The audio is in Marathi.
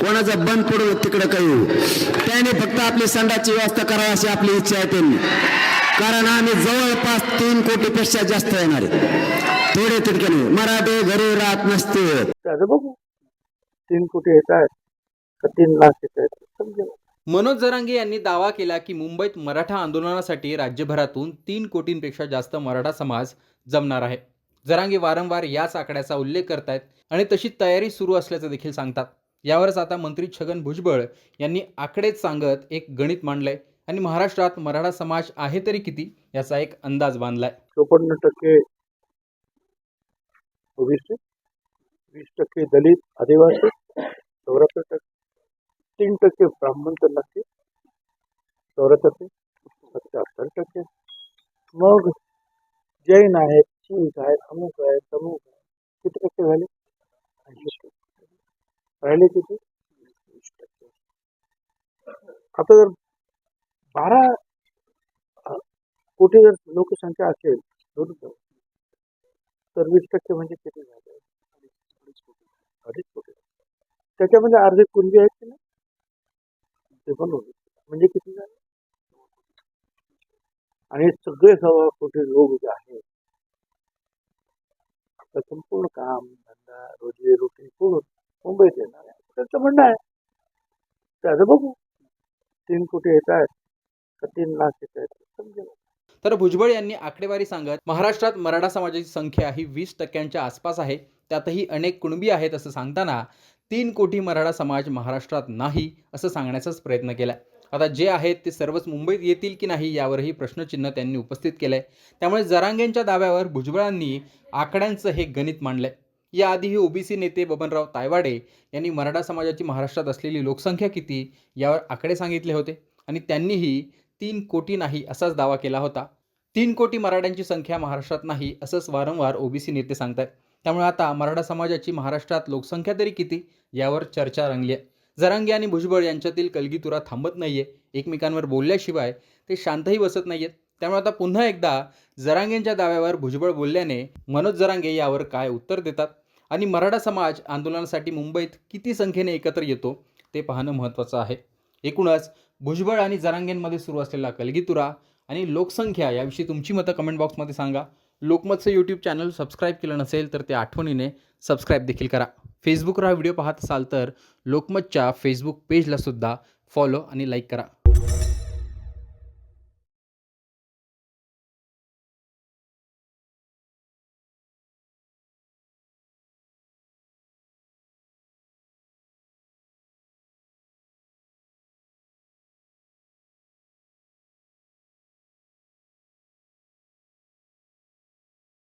कोणाचं बंद पडू तिकडं काही. होऊ. त्याने फक्त आपली संडाची व्यवस्था करावी अशी आपली इच्छा आहे त्यांनी. कारण आम्ही जवळपास तीन कोटीपेक्षा जास्त येणार आहे. थोडे तितके नाही. मराठे घरी राहत नसते. बघू. तीन कोटी येत आहेत. का तीन लाख येत आहेत? समजेल. मनोज जरांगे यांनी दावा केला की मुंबईत मराठा आंदोलनासाठी राज्यभरातून तीन कोटींपेक्षा जास्त मराठा समाज जमणार आहे. जरांगे वारंवार याच आकड्याचा उल्लेख करतायत आणि तशी तयारी सुरू असल्याचं देखील सांगतात. यावरच आता मंत्री छगन भुजबळ यांनी आकडेच सांगत एक गणित मांडलंय. आणि महाराष्ट्रात मराठा समाज आहे तरी किती याचा एक अंदाज बांधलाय. चोपन्न टक्के वीस टक्के दलित आदिवासी चौऱ्याहत्तर टक्के तीन टक्के ब्राह्मण तर नक्की चौऱ्याहत्तर सत्याहत्तर टक्के. मग जैन आहेत शीख आहेत अमुक आहेत तमुक आहे किती टक्के झाले? ऐंशी टक्के. राहिले किती वीस टक्के आता जर बारा कोटी जर लोकसंख्या असेल तर वीस टक्के म्हणजे किती झाले? अडीच कोटी. त्याच्यामध्ये अर्धे कुणबी आहेत की नाही? ते पण होते. म्हणजे किती झाले? आणि सगळे सव्वा कोटी लोक जे आहेत आपलं संपूर्ण काम धंदा रोजी रोटी सोडून मुंबईत येणार ना? त्यांचं म्हणणं आहे. त्याचं बघू. तीन कोटी येत आहेत का तीन लाख येत आहेत समजेल. तर भुजबळ यांनी आकडेवारी सांगत महाराष्ट्रात मराठा समाजाची संख्या ही वीस टक्क्यांच्या आसपास आहे. त्यातही अनेक कुणबी आहेत असं सांगताना तीन कोटी मराठा समाज महाराष्ट्रात नाही असं सांगण्याचाच प्रयत्न केला आता जे आहेत ते सर्वच मुंबईत येतील की नाही यावरही प्रश्नचिन्ह त्यांनी उपस्थित केलंय. त्यामुळे जरांगेंच्या दाव्यावर भुजबळांनी आकड्यांचं हे गणित मांडलंय. याआधीही ओबीसी नेते बबनराव तायवाडे यांनी मराठा समाजाची महाराष्ट्रात असलेली लोकसंख्या किती यावर आकडे सांगितले होते आणि त्यांनीही तीन कोटी नाही असाच दावा केला होता. तीन कोटी मराठ्यांची संख्या महाराष्ट्रात नाही असंच वारंवार ओबीसी नेते सांगतात त्यामुळे आता मराठा समाजाची महाराष्ट्रात लोकसंख्या तरी किती यावर चर्चा रंगली आहे. जरांगे आणि भुजबळ यांच्यातील कलगीतुरा थांबत नाहीये. एकमेकांवर बोलल्याशिवाय ते शांतही बसत नाहीयेत. त्यामुळे आता पुन्हा एकदा जरांगेंच्या दाव्यावर भुजबळ बोलल्याने मनोज जरांगे यावर काय उत्तर देतात? आणि मराठा समाज आंदोलनासाठी मुंबईत किती संख्येने एकत्र येतो ते पाहणं महत्त्वाचं आहे. एकूणच भुजबळ आणि जरांगेंमध्ये सुरू असलेला कलगीतुरा आणि लोकसंख्या याविषयी तुमची मतं कमेंट बॉक्समध्ये सांगा. लोकमतचं यूट्यूब चॅनल सबस्क्राईब केलं नसेल तर ते आठवणीने सबस्क्राईब देखील करा. फेसबुकवर हा व्हिडिओ पाहत असाल तर लोकमतच्या फेसबुक पेजला सुद्धा फॉलो आणि लाईक करा.